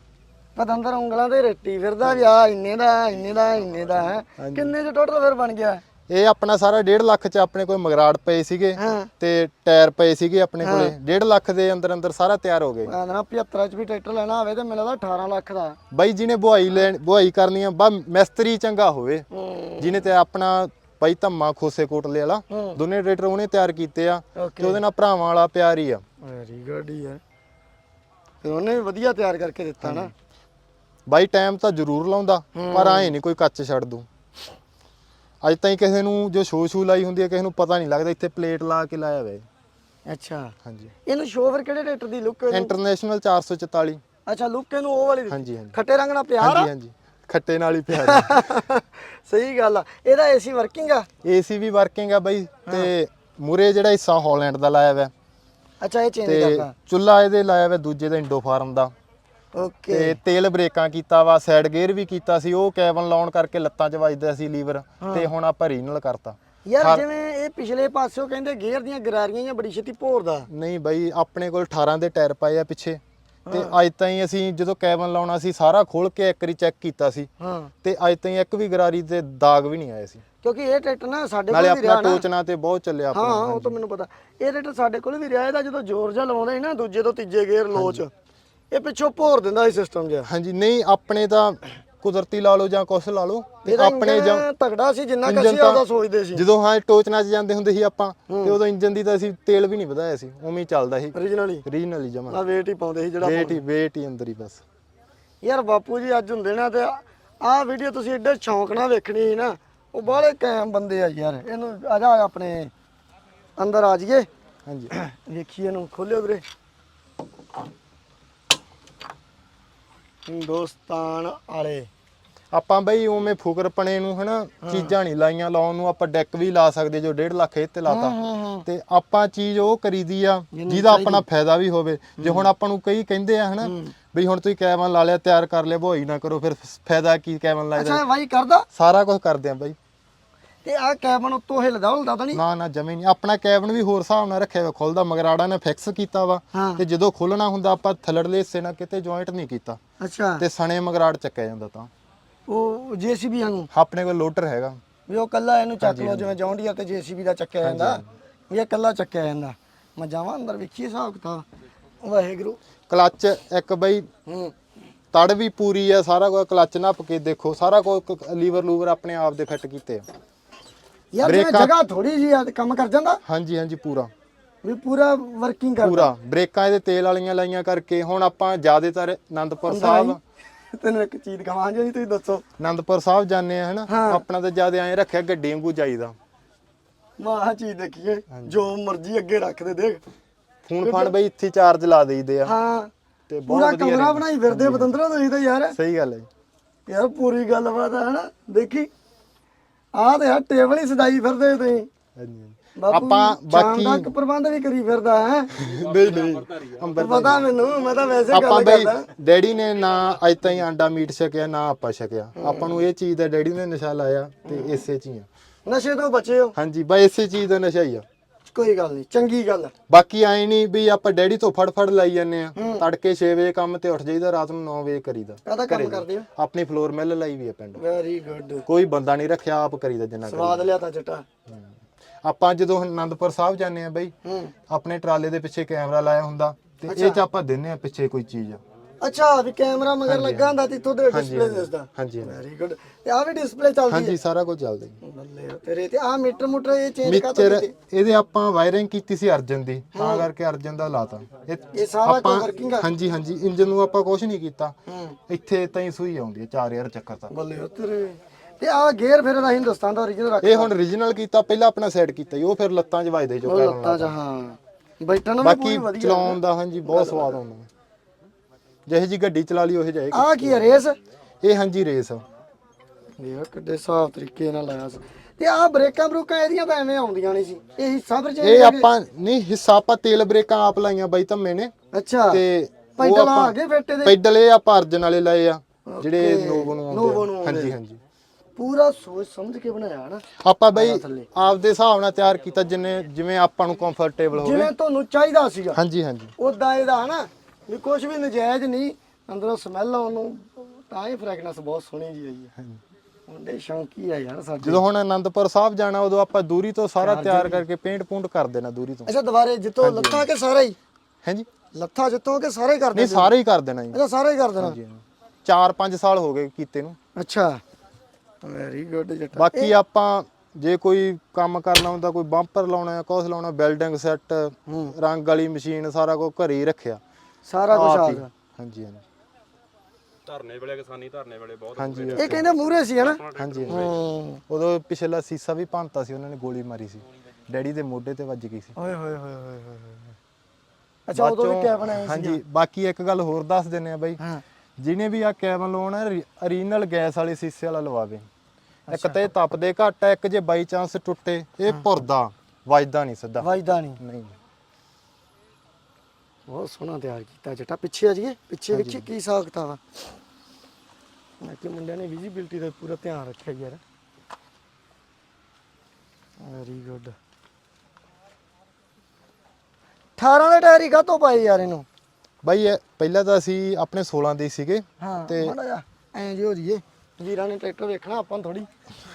ਪਤੰਦਰ ਉਂਗਲਾਂ ਤੇ ਰੱਟੀ ਫਿਰਦਾ ਵੀ ਆ ਇੰਨੇ ਦਾ ਇੰਨੇ ਦਾ ਇੰਨੇ ਦਾ ਹੈ। ਕਿੰਨੇ ਚ ਟੋਟਲ ਫਿਰ ਬਣ ਗਿਆ? ਇਹ ਆਪਣਾ ਸਾਰਾ 1.5 ਲੱਖ ਚ ਆਪਣੇ ਕੋਲ ਮਗਰਾੜ ਪਏ ਸੀਗੇ ਤੇ ਟਾਇਰ ਪਏ ਸੀਗੇ ਆਪਣੇ ਕੋਲੇ। 1.5 ਲੱਖ ਦੇ ਅੰਦਰ ਅੰਦਰ ਸਾਰਾ ਤਿਆਰ ਹੋ ਗਏ। ਮੈਂ ਨਾ 75 ਚ ਵੀ ਟਰੈਕਟਰ ਲੈਣਾ ਹੋਵੇ ਤੇ ਮੈਨੂੰ ਲੱਗਦਾ 18 ਲੱਖ ਦਾ। ਬਾਈ ਜਿਹਨੇ ਬੁਹਾਈ ਲੈਣ ਬੁਹਾਈ ਕਰਨੀ ਆ ਬਾ ਮਿਸਤਰੀ ਚੰਗਾ ਹੋਵੇ। ਜਿਹਨੇ ਤੇ ਆਪਣਾ ਬਾਈ ਧੰਮਾ ਖੋਸੇ ਕੋਟਲੇ ਵਾਲਾ ਦੋਨੇ ਟਰੈਕਟਰ ਉਹਨੇ ਤਿਆਰ ਕੀਤੇ ਆ। ਤੇ ਉਹਦੇ ਨਾਲ ਭਰਾਵਾਂ ਵਾਲਾ ਪਿਆਰ ਹੀ ਆ। ਵੈਰੀ ਗੁੱਡ ਯਾਰ ਫਿਰ ਉਹਨੇ ਵੀ ਵਧੀਆ ਤਿਆਰ ਕਰਕੇ ਦਿੱਤਾ ਨਾ। ਬਾਈ ਟਾਈਮ ਤਾਂ ਜ਼ਰੂਰ ਲਾਉਂਦਾ ਪਰ ਐ ਨਹੀਂ ਕੋਈ ਕੱਚ ਛੱਡ ਦੂ ਅੱਜ ਤਾਈਂ ਕਿਸੇ ਨੂੰ ਜੋ ਸ਼ੋ ਸ਼ੂ ਲਾਈ ਹੁੰਦੀ ਹੈ ਕਿਸੇ ਨੂੰ ਪਤਾ ਨਹੀਂ ਲੱਗਦਾ ਇੱਥੇ ਪਲੇਟ ਲਾ ਕੇ ਲਾਇਆ ਹੋਇਆ ਹੈ। ਅੱਛਾ। ਹਾਂਜੀ। ਇਹਨੂੰ ਸ਼ੋਅ ਫਿਰ ਕਿਹੜੇ ਟਰੈਕਟਰ ਦੀ ਲੁੱਕ ਇੰਟਰਨੈਸ਼ਨਲ 444 ਅੱਛਾ ਲੁੱਕ ਇਹਨੂੰ ਉਹ ਵਾਲੀ ਹਾਂਜੀ ਹਾਂਜੀ। ਖੱਟੇ ਰੰਗ ਨਾਲ ਪਿਆਰ ਹਾਂਜੀ ਆ? ਹਾਂਜੀ ਖੱਟੇ ਨਾਲ ਹੀ ਪਿਆਰ ਹੈ *laughs* ਸਹੀ ਗੱਲ ਆ। ਇਹਦਾ ਏਸੀ ਵਰਕਿੰਗ ਆ? ਏਸੀ ਵੀ ਵਰਕਿੰਗ ਆ ਬਾਈ ਤੇ ਮੂਰੇ ਜਿਹੜਾ ਹਿੱਸਾ ਹਾਲੈਂਡ ਦਾ ਲਾਇਆ ਹੋਇਆ। ਅੱਛਾ ਇਹ ਚੇਂਜ ਤੇ ਕਰਦਾ। ਚੁੱਲਾ ਇਹਦੇ ਲਾਇਆ ਹੋਇਆ ਦੂਜੇ ਦਾ ਇੰਡੋ ਫਾਰਮ ਦਾ। ਓਕੇ। ਤੇ ਤੇਲ ਬ੍ਰੇਕਾਂ ਕੀਤਾ ਵਾ ਸਾਈਡ ਗੇਅਰ ਵੀ ਕੀਤਾ ਸੀ ਉਹ ਕੈਬਨ ਲਾਉਣ ਕਰਕੇ ਲੱਤਾਂ 'ਚ ਵੱਜਦਾ ਸੀ ਲੀਵਰ ਤੇ ਹੁਣ ਆਪਾਂ ਰੀਨਲ ਕਰਤਾ। ਯਾਰ ਜਿਵੇਂ ਇਹ ਪਿਛਲੇ ਪਾਸਿਓਂ ਕਹਿੰਦੇ ਗੇਅਰ ਦੀਆਂ ਗਰਾਰੀਆਂ ਜਾਂ ਬੜੀ ਛੇਤੀ ਭੋਰਦਾ ਨਹੀਂ ਬਾਈ ਆਪਣੇ ਕੋਲ 18 ਦੇ ਟਾਇਰ ਪਏ ਆ ਪਿੱਛੇ ਤੇ ਅੱਜ ਤਾਈਂ ਅਸੀਂ ਜਦੋਂ ਕੈਬਨ ਲਾਉਣਾ ਸੀ ਸਾਰਾ ਖੋਲ ਕੇ ਇੱਕ ਵਾਰੀ ਚੈੱਕ ਕੀਤਾ ਸੀ ਹਾਂ। ਤੇ ਅੱਜ ਤਾਈਂ ਇੱਕ ਵੀ ਗਰਾਰੀ ਤੇ ਦਾਗ ਵੀ ਨਹੀਂ ਆਏ ਸੀ। ਕਿਉਂਕਿ ਇਹ ਟਰੈਕਟਰ ਨਾ ਸਾਡੇ ਨਾਲੇ ਕੋਲ ਵੀ ਆਪਣਾ ਰਿਹਾ ਨਾ। ਟੋਚਨਾ ਤੇ ਬਹੁਤ ਚੱਲਿਆ ਹਾਂ ਆਪਣਾ ਉਹ ਤਾਂ ਮੈਨੂੰ ਪਤਾ। ਇਹ ਟਰੈਕਟਰ ਸਾਡੇ ਕੋਲ ਵੀ ਰਿਹਾ ਇਹਦਾ ਜਦੋਂ ਜ਼ੋਰ ਜਿਹਾ ਲਵਾਉਂਦੇ ਸੀ ਨਾ ਦੂਜੇ ਤੋਂ ਤੀਜੇ ਗੇਅਰ ਲੋਚ ਇਹ ਪਿੱਛੋਂ ਭੋਰ ਦਿੰਦਾ ਸੀ ਸਿਸਟਮ ਜਿਹਾ। ਹਾਂਜੀ ਨਹੀਂ ਆਪਣੇ ਤਾਂ ਕੁਦਰਤੀ ਲਾ ਲਓ ਜਾਂ ਕੁਛ ਲਾ ਲਓ ਤੇ ਆਪਣੇ ਤਗੜਾ ਸੀ ਜਿੰਨਾ ਤਾਂ- ਉਹਦਾ ਸੋਚਦੇ ਸੀ। ਜਦੋਂ ਹਾਂ ਟੋਚਨਾ 'ਚ ਜਾਂਦੇ ਹੁੰਦੇ ਸੀ ਆਪਾਂ ਤੇ ਉਦੋਂ ਇੰਜਨ ਦੀ ਤਾਂ ਅਸੀਂ ਤੇਲ ਵੀ ਨਹੀਂ ਵਧਾਇਆ ਸੀ ਉਵੇਂ ਹੀ ਚੱਲਦਾ ਸੀ। Originally ਰੀਜਨਲੀ ਜਮਾ। ਆ ਵੇਟ ਹੀ ਪਾਉਂਦੇ ਸੀ ਜਿਹੜਾ ਵੇਟ ਹੀ ਵੇਟ ਹੀ ਅੰਦਰ ਹੀ ਬਸ। ਯਾਰ ਬਾਪੂ ਜੀ ਅੱਜ ਹੁੰਦੇ ਨਾ ਤੇ ਆਹ ਵੀਡੀਓ ਤੁਸੀਂ ਐਡੇ ਸ਼ੌਂਕ ਨਾਲ ਵੇਖਣੀ ਸੀ ਨਾ ਉਹ ਬਾਹਲੇ ਕਾਇਮ ਬੰਦੇ ਆ ਯਾਰ। ਇਹਨੂੰ ਆ ਜਾ ਆਪਣੇ ਅੰਦਰ ਆ ਜਾਈਏ। ਹਾਂਜੀ। ਵੇਖੀਏ ਇਹਨੂੰ ਖੋਲਿਓ ਵੀਰੇ। ਹਿੰਦੁਸਤਾਨ ਵਾਲੇ। ਆਪਾਂ ਬਈ ਉਵੇਂ ਫੁਕਰਪਣੇ ਨੂੰ ਹਨਾ ਚੀਜ਼ਾਂ ਨਹੀਂ ਲਾਈਆਂ ਲਾਉਣ ਨੂੰ ਆਪਾਂ ਡੈਕ ਵੀ ਲਾ ਸਕਦੇ ਜੋ 1.5 ਲੱਖ ਇਹ ਤੇ ਲਾਤਾ। ਤੇ ਆਪਾਂ ਚੀਜ਼ ਉਹ ਕਰੀਦੀ ਆ ਜਿਹਦਾ ਆਪਣਾ ਫਾਇਦਾ ਵੀ ਹੋਵੇ। ਜੇ ਹੁਣ ਆਪਾਂ ਨੂੰ ਕਈ ਕਹਿੰਦੇ ਆ ਹਨਾ ਬਈ ਹੁਣ ਤੁਸੀਂ ਕੈਬਨ ਲਾ ਲਿਆ ਤਿਆਰ ਕਰ ਲਿਆ ਭੋਈ ਨਾ ਕਰੋ ਫਿਰ ਫਾਇਦਾ ਕੀ ਕੈਬਨ ਲਾਇਦਾ ਅੱਛਾ ਬਾਈ ਕਰਦਾ? ਸਾਰਾ ਕੁਝ ਕਰਦੇ ਆ ਬਈ। ਤੇ ਆਹ ਕੈਬਨ ਉੱਤੋਂ ਹਿਲਦਾ ਹੁਲਦਾ ਤਾਂ ਨਹੀਂ? ਨਾ ਨਾ ਜਮੇ ਨਹੀਂ। ਆਪਣਾ ਕੈਬਨ ਵੀ ਹੋਰ ਹਿਸਾਬ ਨਾਲ ਰੱਖਿਆ ਹੋਇਆ ਖੁੱਲਦਾ ਮਗਰਾੜਾ ਨੇ ਫਿਕਸ ਕੀਤਾ ਵਾ। ਹਾਂ। ਤੇ ਜਦੋਂ ਖੋਲਣਾ ਹੁੰਦਾ ਆਪਾਂ ਥੱਲੜਲੇ ਹਿੱਸੇ ਨਾਲ ਕਿਤੇ ਜੁਆਇੰਟ ਨਹੀਂ ਕੀਤਾ। ਅੱਛਾ। ਤੇ ਸਣੇ ਮਗਰਾੜ ਚੱਕਿਆ ਜਾਂਦਾ ਤਾਂ। ਉਹ ਜੀਸੀਬੀ ਵਾਂਗੂ? ਆਪਣੇ ਕੋਲ ਲੋਡਰ ਹੈਗਾ। ਵੀ ਉਹ ਕੱਲਾ ਇਹਨੂੰ ਚੱਕ ਲਓ ਜਿਵੇਂ ਜੌਂਡੀਆ ਤੇ ਜੀਸੀਬੀ ਦਾ ਚੱਕਿਆ ਜਾਂਦਾ। ਵੀ ਇਹ ਕੱਲਾ ਚੱਕਿਆ ਜਾਂਦਾ। ਮੈਂ ਜਾਵਾਂ ਅੰਦਰ ਵੇਖੀਏ ਹਿਸਾਬ ਕਿਤਾਬ। ਵਾਹਿਗੁਰੂ। ਕਲੱਚ ਇੱਕ ਬਈ ਹੂੰ। ਤੜ ਵੀ ਪੂਰੀ ਆ ਸਾਰਾ ਕੁਝ ਕਲੱਚ ਨੱਪ ਕੇ ਦੇਖੋ ਸਾਰਾ ਕੁਝ ਲੀਵਰ ਲੂਵਰ ਆਪਣੇ ਆਪ ਦੇ ਫਿੱਟ ਕੀਤੇ ਆ। ਯਾਰ ਜਿਵੇਂ ਬ੍ਰੇਕਾਂ- ਜਗ੍ਹਾ ਥੋੜੀ ਜੀ ਆ ਤੇ ਕੰਮ ਕਰ ਜਾਂਦਾ। ਹਾਂਜੀ ਹਾਂਜੀ ਪੂਰਾ। ਵੀ ਪੂਰਾ ਵਰਕਿੰਗ ਕਰਦਾ। ਪੂਰਾ। ਬ੍ਰੇਕਾਂ ਇਹਦੇ ਤੇਲ ਵਾਲੀਆਂ ਲਾਈਆਂ ਕਰਕੇ ਹੁਣ ਆਪਾਂ ਜ਼ਿਆਦਾਤਰ ਆਨੰਦਪੁਰ ਸਾਹਿਬ *laughs* ਤੈਨੂੰ ਇੱਕ ਚੀਜ਼ ਕਹਾਂ ਜੀ ਤੁਸੀਂ ਦੱਸੋ। ਆਨੰਦਪੁਰ ਸਾਹਿਬ ਜਾਂਦੇ ਆ ਹਨਾ? ਹਾਂ। ਆਪਣਾ ਤਾਂ ਜ਼ਿਆਦਾ ਐਂ ਰੱਖਿਆ ਗੱਡੀ ਵਾਂਗੂ ਜਾਈਦਾ। ਮੈਂ ਆਹ ਚੀਜ਼ ਦੇਖੀਏ ਜੋ ਮਰਜ਼ੀ ਅੱਗੇ ਰੱਖ ਦੇ ਦੇਖ। ਫੋਨ ਫਾਨ ਬਈ ਇੱਥੇ ਚਾਰਜ ਲਾ ਦੇਈਦੇ ਆ। ਹਾਂ। ਤੇ ਬਹੁਤ ਪੂਰਾ ਵਧੀਆ ਕਮਰਾ ਬਣਾਈ ਫਿਰਦੇ ਬਤੰਦਰਾ ਤੁਸੀਂ ਤਾਂ ਯਾਰ। ਸਹੀ ਗੱਲ ਹੈ ਜੀ। ਯਾਰ ਪੂਰੀ ਗੱਲਬਾਤ ਹੈ ਨਾ ਦੇਖੀ। ਆਹ ਤੇ ਆ ਟੇਬਲ ਹੀ ਸਜਾਈ ਫਿਰਦੇ ਤੁਸੀਂ। ਹਾਂਜੀ ਹਾਂਜੀ। ਬਾਪੂ ਆਪਾਂ ਬਾਕੀ ਤੱਕ ਪ੍ਰਬੰਧ ਵੀ ਕਰੀ ਫਿਰਦਾ ਹੈ। ਨਹੀਂ ਨਹੀਂ। ਅੰਬਰ ਪਤਾ ਮੈਨੂੰ ਮੈਂ ਤਾਂ ਵੈਸੇ ਆਪਾਂ ਗੱਲ ਬਈ ਕਰਦਾ। ਡੈਡੀ ਨੇ ਨਾ ਅੱਜ ਤਾਈਂ ਆਂਡਾ ਮੀਟ ਛਕਿਆ ਨਾ ਆਪਾਂ ਛਕਿਆ। ਆਪਾਂ ਨੂੰ ਇਹ ਚੀਜ਼ ਦਾ ਡੈਡੀ ਨੇ ਨਸ਼ਾ ਲਾਇਆ ਤੇ ਇਸੇ ਚ ਹੀ ਆ। ਨਸ਼ੇ ਤੋਂ ਬਚੇ ਹੋ। ਹਾਂਜੀ ਬਈ ਇਸੇ ਚੀਜ਼ ਦਾ ਨਸ਼ਾ ਹੀ ਆ। ਕੋਈ ਗੱਲ ਨਹੀਂ ਚੰਗੀ ਗੱਲ। ਬਾਕੀ ਆਏ ਨਹੀਂ ਵੀ ਆਪਾਂ ਡੈਡੀ ਤੋਂ ਫੜ ਫੜ ਲਾਈ ਜਾਂਦੇ ਆ ਤੜਕੇ 6 ਵਜੇ ਕੰਮ ਤੇ ਉੱਠ ਜਾਈਦਾ ਰਾਤ ਨੂੰ 9 ਵਜੇ ਕਰੀਦਾ। ਕਾਹਦਾ ਕੰਮ ਕਰਦੇ ਹੋ? ਆਪਣੀ ਫਲੋਰ ਮਿਲ ਲਾਈ ਵੀ ਆ ਪਿੰਡ। ਵੈਰੀ ਗੁੱਡ ਕੋਈ ਬੰਦਾ ਨਹੀਂ ਰੱਖਿਆ ਆਪ ਕਰੀਦਾ ਜਿੰਨਾ ਕਰੀ। ਸਵਾਦ ਲਿਆ ਤਾਂ ਜੱਟਾ ਆਪਾਂ ਜਦੋਂ ਹੁਣ ਆਨੰਦਪੁਰ ਸਾਹਿਬ ਜਾਂਦੇ ਆ ਬਈ ਆਪਣੇ ਟਰਾਲੇ ਦੇ ਪਿੱਛੇ ਕੈਮਰਾ ਲਾਇਆ ਹੁੰਦਾ ਤੇ ਇਹ ਚ ਆਪਾਂ ਦਿੰਨੇ ਆ ਪਿੱਛੇ ਕੋਈ ਚੀਜ਼। ਅੱਛਾ ਵੀ ਕੈਮਰਾ ਮਗਰ ਲੱਗਾ ਹੁੰਦਾ ਤੇ ਇੱਥੋਂ ਦੇ ਡਿਸਪਲੇ ਦਿਸਦਾ। ਹਾਂਜੀ। ਵੈਰੀ ਗੁੱਡ ਤੇ ਆ ਵੀ ਡਿਸਪਲੇ ਚੱਲਦੀ ਹਾਂਜੀ ਸਾਰਾ ਕੁਝ ਚੱਲਦਾ ਜੀ। ਹੈ ਬੱਲੇ ਤੇਰੇ ਤੇ ਆ ਮੀਟਰ ਮੂਟਰ ਇਹ ਚੇਂਜ ਕਰ ਮਿਕਸਚਰ ਇਹਦੇ ਆਪਾਂ ਵਾਇਰਿੰਗ ਕੀਤੀ ਸੀ ਅਰਜਨ ਦੀ ਤਾਂ ਕਰਕੇ ਅਰਜਨ ਦਾ ਲਾਤਾ। ਇਹ ਸਾਰਾ ਕੁਝ ਵਰਕਿੰਗ ਆ? ਹਾਂਜੀ ਹਾਂਜੀ ਇੰਜਨ ਨੂੰ ਆਪਾਂ ਕੁਝ ਨਹੀਂ ਕੀਤਾ। ਹੂੰ। ਇੱਥੇ ਤਾਂ ਹੀ ਸੂਈ ਆਉਂਦੀ ਹੈ 4000 ਚੱਕਰ ਤਾਂ। ਬੱਲੇ ਤੇਰੇ। ਤੇ ਆ ਗੇਅਰ ਫਿਰ ਦਾ ਹਿੰਦੁਸਤਾਨ ਦਾ origignal ਰੱਖ ਇਹ ਹੁਣ origignal ਕੀਤਾ ਪਹਿਲਾਂ ਆਪਣਾ ਸੈੱਟ ਕੀਤਾ ਜੀ ਉਹ ਫਿਰ ਲੱਤਾਂ 'ਚ ਵੱਜਦੇ ਜੋ ਕਰਨ ਲੱਤਾਂ ਚ ਹਾਂ। ਬੈਠਣ ਨੂੰ ਵੀ ਪੂਰੀ ਵਧੀਆ ਚਲਾਉਣ ਦਾ ਹਾਂਜੀ ਬਹੁਤ ਸਵਾਦ ਆਉਂਦਾ। ਜਿਹੇ ਜੀ ਗੱਡੀ ਚਲਾ ਲਈ ਉਹ ਜਾਏਗੀ ਆ ਕੀ ਹੈ ਰੇਸ ਇਹ ਹਾਂਜੀ ਰੇਸ ਦੇਖ ਕਿੱਡੇ ਸਾਫ਼ ਤਰੀਕੇ ਨਾਲ ਲਾਇਆ ਸੀ। ਤੇ ਆ ਬ੍ਰੇਕਾਂ ਬਰੂਕਾਂ ਇਹਦੀਆਂ ਤਾਂ ਐਵੇਂ ਆਉਂਦੀਆਂ ਨਹੀਂ ਸੀ। ਇਹ ਹਿੱਸਾ ਫਿਰ ਇਹ ਆਪਾਂ ਨਹੀਂ ਹਿੱਸਾ ਆਪਾਂ ਤੇਲ ਬ੍ਰੇਕਾਂ ਆਪ ਲਾਈਆਂ ਬਾਈ ਧੰਮੇ ਨੇ। ਅੱਛਾ। ਤੇ ਉਹ ਪੈਡਲ ਆ ਆਪਾਂ ਗਏ ਫੇਟੇ ਦੇ। ਪੈਡਲ ਇਹ ਆਪਾਂ ਅਰਜਨ ਵਾਲੇ ਲਾਏ ਆ ਜਿਹੜੇ ਨੋਵੋ ਨੂੰ ਨੋਵੋ ਨੂੰ ਆਉਂਦੇ ਆ। ਆਉਂਦੇ ਹਾਂਜੀ ਆ। ਹਾਂਜੀ। ਪੂਰਾ ਸੋਚ ਸਮਝ ਕੇ ਬਣਾਇਆ ਨਾ। ਆਪਾਂ ਬਈ ਥੱਲੇ। ਆਪਦੇ ਹਿਸਾਬ ਨਾਲ ਤਿਆਰ ਕੀਤਾ ਜਿੰਨੇ ਜਿਵੇਂ ਆਪਾਂ ਨੂੰ ਕੰਫਰਟੇਬਲ ਹੋਵੇ। ਜਿਵੇਂ ਤੁਹਾਨੂੰ ਚਾਹੀਦਾ ਸੀਗਾ। ਹਾਂਜੀ ਹਾਂਜੀ। ਉਦਾਂ ਇਹਦਾ ਹਨਾ ਵੀ ਕੁਝ ਵੀ ਨਜਾਇਜ਼ ਨਹੀਂ ਅੰਦਰੋਂ ਸਮੈਲ ਆਉਣ ਨੂੰ ਤਾਂ ਹੀ ਫ੍ਰੈਗਨੈਂਸ ਬਹੁਤ ਸੋਹਣੀ ਜੀ ਆਈ ਹੈ। ਮੁੰਡੇ ਸ਼ੌਂਕੀ ਆ ਯਾਰ ਸਾਡੇ। ਜਦੋਂ ਹੁਣ ਆਨੰਦਪੁਰ ਸਾਹਿਬ ਜਾਣਾ ਉਦੋਂ ਆਪਾਂ ਦੂਰੀ ਤੋਂ ਸਾਰਾ ਤਿਆਰ ਕਰਕੇ ਪੇਂਟ ਪੂੰਟ ਕਰ ਦੇਣਾ ਦੂਰੀ ਤੋਂ। ਅੱਛਾ ਦੁਬਾਰੇ ਜਿੱਤੋਂ ਲੱਥਾ ਕੇ ਸਾਰਾ ਹੀ? ਹਾਂਜੀ। ਲੱਥਾ ਜਿੱਤੋਂ ਕੇ ਸਾਰੇ ਕਰਦੇ ਨਹੀਂ ਸਾਰੇ ਹੀ ਕਰ ਦੇਣਾ ਜੀ। ਅੱਛਾ ਸਾਰੇ ਹੀ ਕਰ ਦੇਣਾ? ਹਾਂਜੀ, ਹਾਂਜੀ। 4-5 ਸਾਲ ਹੋ ਗਏ ਕੀਤੇ ਨੂੰ। ਅੱਛਾ। ਵੈਰੀ ਗੁੱਡ ਜੱਟਾ। ਬਾਕੀ ਆਪਾਂ ਜੇ ਕੋਈ ਕੰਮ ਕਰਨਾ ਹੁੰਦਾ ਕੋਈ ਬੰਪਰ ਲਾਉਣਾ ਹੈ ਕੁਛ ਲਾਉਣਾ ਬਿਲਡਿੰਗ ਸੈੱਟ ਰੰਗ ਵਾਲੀ ਮਸ਼ੀਨ ਸਾਰਾ ਕੁਝ ਘਰੇ ਹੀ ਰੱਖਿਆ। ਸਾਰਾ ਕੁਝ ਆ ਆਪ ਹੀ। ਗਿਆ। ਹਾਂਜੀ ਹਾਂਜੀ। ਧਰਨੇ ਵੇਲੇ ਕਿਸਾਨੀ ਧਰਨੇ ਵੇਲੇ ਬਹੁਤ ਹਾਂਜੀ ਇਹ ਕਹਿੰਦੇ ਮੂਰੇ ਸੀ ਹਨਾ ਹਾਂਜੀ ਹੂੰ। ਉਦੋਂ ਪਿਛਲਾ ਸੀਸਾ ਵੀ ਭੰਨਤਾ ਸੀ ਉਹਨਾਂ ਨੇ ਗੋਲੀ ਮਾਰੀ ਸੀ। ਡੈਡੀ ਦੇ ਮੋਢੇ ਤੇ ਵੱਜ ਗਈ ਸੀ। ਓਏ ਹੋਏ ਹੋਏ ਹੋਏ ਹੋਏ ਹੋਏ। ਅੱਛਾ ਉਦੋਂ ਵੀ ਕੈਬਨ ਆਇਆ ਸੀ ਹਾਂਜੀ ਬਾਕੀ ਇੱਕ ਗੱਲ ਹੋਰ ਦੱਸ ਦਿੰਨੇ ਆ ਬਾਈ। ਹਾਂ। ਜਿਹਨੇ ਵੀ ਆ ਕੈਬਨ ਲਾਉਣਾ ਓਰੀਜਨਲ ਗੈਸ ਵਾਲੇ ਸੀਸੇ ਵਾਲਾ ਲਵਾਵੇ। ਇੱਕ ਤੇ ਤਪਦੇ ਘੱਟ ਆ ਇੱਕ ਜੇ ਬਾਈ ਚਾਂਸ ਟੁੱਟੇ ਇਹ ਪੁਰਦਾ। ਵੱਜਦਾ ਨਹੀਂ ਸਿੱਧਾ। ਵਜਦਾ ਨਹੀਂ। ਨਹੀਂ। ਬਹੁਤ ਸੋਹਣਾ ਤਿਆਰ ਕੀਤਾ ਜੱਟਾ। ਪਿੱਛੇ ਆ ਜੀਏ ਪਿੱਛੇ ਵੇਖੀ ਕੀ ਹਿਸਾਬ ਕਿਤਾਬ ਆ। ਮੈਂ ਕਿ ਮੁੰਡਿਆਂ ਨੇ ਵਿਜ਼ਿਬਿਲਟੀ ਦਾ ਪੂਰਾ ਧਿਆਨ ਰੱਖਿਆ ਯਾਰ। ਵੈਰੀ ਗੁੱਡ 18 ਦੇ ਟਾਇਰ ਹੀ ਕਾਹਤੋਂ ਪਾਏ ਯਾਰ ਇਹਨੂੰ? ਬਾਈ ਇਹ ਪਹਿਲਾਂ ਤਾਂ ਅਸੀਂ ਆਪਣੇ 16 ਦੇ ਸੀਗੇ। ਹਾਂ ਤੇ- ਐਂ ਜੀ ਹੋ ਜੀਏ ਵੀਰਾਂ ਨੇ ਟਰੈਕਟਰ ਵੇਖਣਾ ਆਪਾਂ ਥੋੜੀ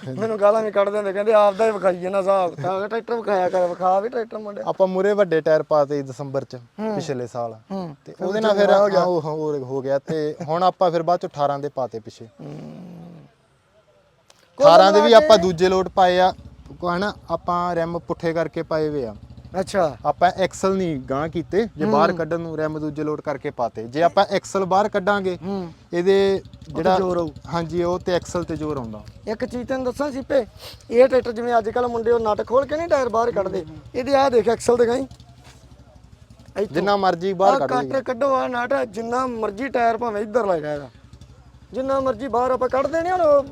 ਮੈਨੂੰ ਗਾਲਾਂ ਵੀ ਕੱਢ ਦਿੰਦੇ ਕਹਿੰਦੇ ਆਪਦਾ ਹੀ ਵਿਖਾਈਏ ਨਾ ਹਿਸਾਬ। ਤਾਂ ਟਰੈਕਟਰ ਵਿਖਾਇਆ ਕਰ ਵਿਖਾ ਵੀ ਟਰੈਕਟਰ ਮੁੰਡੇ। ਆਪਾਂ ਮੂਰੇ ਵੱਡੇ ਟਾਇਰ ਪਾਤੇ ਦਸੰਬਰ ਚ ਪਿਛਲੇ ਸਾਲ। ਤੇ ਉਹਦੇ ਨਾਲ ਫਿਰ ਹਾਂ, ਉਹ ਹੋਰ ਹੋ ਗਿਆ। ਤੇ ਹੁਣ ਆਪਾਂ ਫਿਰ ਬਾਅਦ ਚ 18 ਦੇ ਪਾਤੇ ਪਿੱਛੇ। 18 ਦੇ ਵੀ ਆਪਾਂ ਦੂਜੇ ਲੋਟ ਪਾਏ ਆ। ਹਨਾ ਆਪਾਂ ਰੈਮ ਪੁੱਠੇ ਕਰਕੇ ਪਾਏ ਵੇ ਆ। ਅੱਛਾ। ਆਪਾਂ ਐਕਸਲ ਨਹੀਂ ਗਾਂ ਕੀਤੇ ਜੇ ਬਾਹਰ ਕੱਢਣ ਨੂੰ ਰੈਮ ਦੂਜੇ ਲੋਟ ਕਰਕੇ ਪਾਤੇ। ਜੇ ਆਪਾਂ ਐਕਸਲ ਬਾਹਰ ਕੱਢਾਂਗੇ ਇਹਦੇ ਜਿਹੜਾ। ਹਾਂਜੀ ਉਹ ਤੇ ਐਕਸਲ ਤੇ ਜ਼ੋਰ ਆਉਂਦਾ। ਇੱਕ ਚੀਜ਼ ਤੈਨੂੰ ਦੱਸਾਂ ਸੀ ਪੇ ਇਹ ਟਰੈਕਟਰ ਜਿਵੇਂ ਅੱਜ ਕੱਲ ਮੁੰਡੇ ਉਹ ਨਟ ਖੋਲ ਕੇ ਨਹੀਂ ਟਾਇਰ ਬਾਹਰ ਕੱਢਦੇ। ਇਹਦੇ ਆਹ ਦੇਖ ਐਕਸਲ ਦੇ ਗਾਈ ਜਿੰਨਾ ਮਰਜ਼ੀ ਬਾਹਰ ਕੱਢ ਲਈ ਕੱਟ ਕੱਢੋ ਆ ਨਟ ਜਿੰਨਾ ਮਰਜ਼ੀ ਟਾਇਰ ਭਾਵੇਂ ਇੱਧਰ ਲੱਗਾ ਇਹਦਾ ਜਿੰਨਾ ਮਰਜ਼ੀ ਬਾਹਰ ਆਪਾਂ ਕੱਢਦੇ ਹੁਣ ਉਹ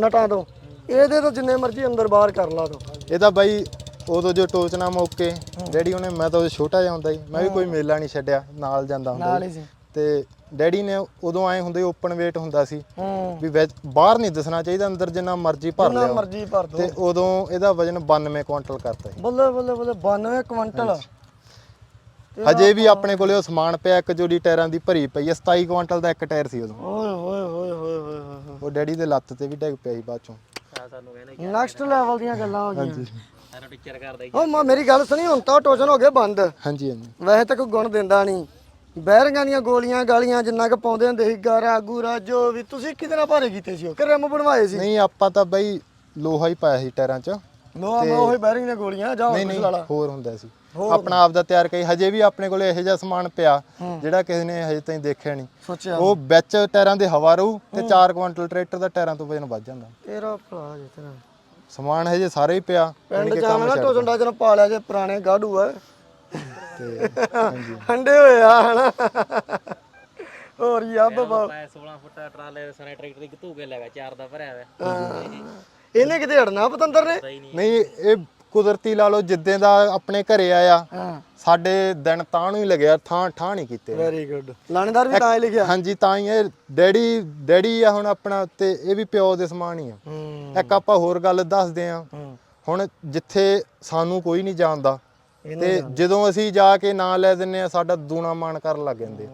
ਨਟਾਂ ਤੋਂ। ਇਹਦੇ ਤੋਂ ਜਿੰਨੇ ਮਰਜ਼ੀ ਅੰਦਰ ਬਾਹਰ ਕਰ ਲਾ ਦੋ। ਇਹਦਾ ਬਾਈ ਉਦੋਂ ਜੋ ਟੋਚਨਾ ਮੌਕੇ ਡੈਡੀ ਉਹਨੇ ਮੈਂ ਤਾਂ ਉਦੋਂ ਛੋਟਾ ਜਿਹਾ ਹੁੰਦਾ ਸੀ ਮੈਂ ਵੀ ਕੋਈ ਮੇਲਾ ਨਹੀਂ ਛੱਡਿਆ ਨਾਲ ਜਾਂਦਾ ਹੁੰਦਾ ਨਾਲ ਸੀ। ਹੀ ਸੀ। ਤੇ ਡੈਡੀ ਨੇ ਉਦੋਂ ਆਏ ਹੁੰਦੇ ਓਪਨ ਵੇਟ ਹੁੰਦਾ ਸੀ ਵੀ ਵਿੱਚ ਬਾਹਰ ਨਹੀਂ ਦਿਸਣਾ ਚਾਹੀਦਾ ਅੰਦਰ ਜਿੰਨਾ ਮਰਜ਼ੀ ਭਰ ਜਿੰਨਾ ਲਿਆ ਮਰਜ਼ੀ ਭਰ ਦੋ ਤੇ ਉਦੋਂ ਇਹਦਾ ਵਜਨ 92 ਕੁਇੰਟਲ ਕਰਤਾ ਸੀ। ਬੱਲੇ ਬੱਲੇ ਬੱਲੇ 92 ਕੁਇੰਟਲ। ਹਜੇ। ਵੀ ਆਪਣੇ ਕੋਲੇ ਉਹ ਸਮਾਨ ਪਿਆ ਇੱਕ ਜੋੜੀ ਟਾਇਰਾਂ ਦੀ ਭਰੀ ਪਈ ਹੈ 27 ਕੁਇੰਟਲ ਦਾ ਇੱਕ ਟਾਇਰ ਸੀ ਉਦੋਂ। ਓਏ ਹੋਏ ਹੋਏ ਹੋਏ ਹੋਏ ਹੋਏ ਉਹ ਡੈਡੀ ਦੇ ਲੱਤ ਤੇ ਵੀ ਡਿੱਗ ਪਿਆ ਸੀ ਬਾਅਦ ਚੋਂ। ਨੈਕਸਟ ਲੈਵਲ ਦੀਆਂ ਗੱਲਾਂ ਹੋ ਗਈਆਂ। ਸਾਰਾ ਟੀਚਰ ਕਰਦਾ ਓ ਮਾਂ ਮੇਰੀ ਗੱਲ ਸੁਣੀ ਹੁਣ ਤਾਂ ਟੋਜਨ ਹੋ ਗਏ ਬੰਦ। ਹਾਂਜੀ ਹਾਂਜੀ। ਵੈਸੇ ਤਾਂ ਕੋਈ ਗੁਣ ਦਿੰਦਾ ਨਹੀਂ। ਬਹਿਰੀਆਂ ਦੀਆਂ ਗੋਲੀਆਂ ਗਾਲੀਆਂ ਜਿੰਨਾ ਕੁ ਪਾਉਂਦੇ ਹੁੰਦੇ ਸੀ ਗਾਰਾ ਗੂਰਾ ਜੋ ਵੀ। ਤੁਸੀਂ ਕਿਹਦੇ ਨਾਲ ਭਾਰੇ ਕੀਤੇ ਸੀ ਉਹ? ਕਿ ਰਿਮ ਬਣਵਾਏ ਸੀ? ਨਹੀਂ ਆਪਾਂ ਤਾਂ ਬਾਈ ਲੋਹਾ ਹੀ ਪਾਇਆ ਸੀ ਟਾਇਰਾਂ 'ਚ। ਲੋਹਾ ਮੈਂ ਉਹੀ ਬਹਿਰੀਆਂ ਦੀਆਂ ਗੋਲੀਆਂ ਜਾਂ ਨਹੀਂ ਕੁਛ ਨਹੀਂ ਲਾਲਾ ਹੋਰ ਹੁੰਦਾ ਸੀ। ਆਪਣਾ ਆਪ ਦਾ ਤਿਆਰ ਕਰੀ। ਹਜੇ ਵੀ ਆਪਣੇ ਕੋਲੇ ਇਹੋ ਜਿਹਾ ਸਮਾਨ ਪਿਆ ਜਿਹੜਾ ਕਿਸੇ ਨੇ ਹਜੇ ਤਾਈਂ ਦੇਖਿਆ ਨਹੀਂ। ਸੋਚਿਆ ਉਹ ਵਿੱਚ ਟਾਇਰਾਂ ਦੇ ਹਵਾ ਰਹੂ ਤੇ 4 ਕੁਇੰਟਲ ਟਰੈਕਟਰ ਦਾ ਟਾਇਰਾਂ ਤੋਂ ਵਜਨ ਵੱਧ ਜਾਂਦਾ। ਤੇਰਾ ਭਰਾ ਜੇ ਤੇਰਾ ਸਮਾਨ ਹਜੇ ਸਾਰੇ ਹੀ ਪਿਆ ਪਿੰਡ ਜਾਣਾ ਨਾ ਟੋਜਨ ਡਾਜਨ ਪਾ ਲਿਆ ਜੇ ਪੁਰਾਣੇ ਗਾੜੂ ਆ। ਤੇ ਹਾਂਜੀ। *laughs* ਹੰਡੇ ਹੋਏ ਆ ਹਨਾ। ਹੋਰ ਯੱਬ ਬਾ ਪਾਇਆ 16 ਫੁੱਟਾ ਟਰਾਲੇ ਦੇ ਸਾਰੇ ਟਰੈਕਟਰ ਇੱਕ ਧੂ ਕੇ ਲੈ ਗਿਆ ਚਾਰ ਦਾ ਭਰਿਆ ਹੋਇਆ। ਇਹਨੇ ਕਿਤੇ ਅੜਨਾ ਪਤੰਦਰ ਨੇ? ਨਹੀਂ। ਇਹ ਕੁਦਰਤੀ ਲਾ ਲਓ ਜਿੱਦਾਂ ਦਾ ਆਪਣੇ ਘਰੇ ਆਇਆ ਹਾਂ। ਸਾਡੇ ਦਿਨ ਤਾਂ ਨੂੰ ਹੀ ਲੱਗਿਆ ਥਾਂ ਠਾਂ ਨਹੀਂ ਕੀਤੇ। ਵੈਰੀ ਗੁੱਡ ਲਾਣੇਦਾਰ ਵੀ ਤਾਂ ਹੀ ਲਿਖਿਆ। ਹਾਂਜੀ ਤਾਂ ਹੀ ਇਹ ਡੈਡੀ ਡੈਡੀ ਆ ਹੁਣ ਆਪਣਾ ਤੇ ਇਹ ਵੀ ਪਿਓ ਦੇ ਸਮਾਨ ਹੀ ਆ। ਹੂੰ। ਇੱਕ ਆਪਾਂ ਹੋਰ ਗੱਲ ਦੱਸਦੇ ਆ। ਹੁਣ ਜਿੱਥੇ ਸਾਨੂੰ ਕੋਈ ਨਹੀਂ ਜਾਣਦਾ ਤੇ ਜਦੋਂ ਅਸੀਂ ਜਾ ਕੇ ਨਾਂ ਲੈ ਦਿੰਨੇ ਆ ਸਾਡਾ ਦੂਣਾ ਮਾਣ ਕਰਨ ਲੱਗ ਜਾਂਦੇ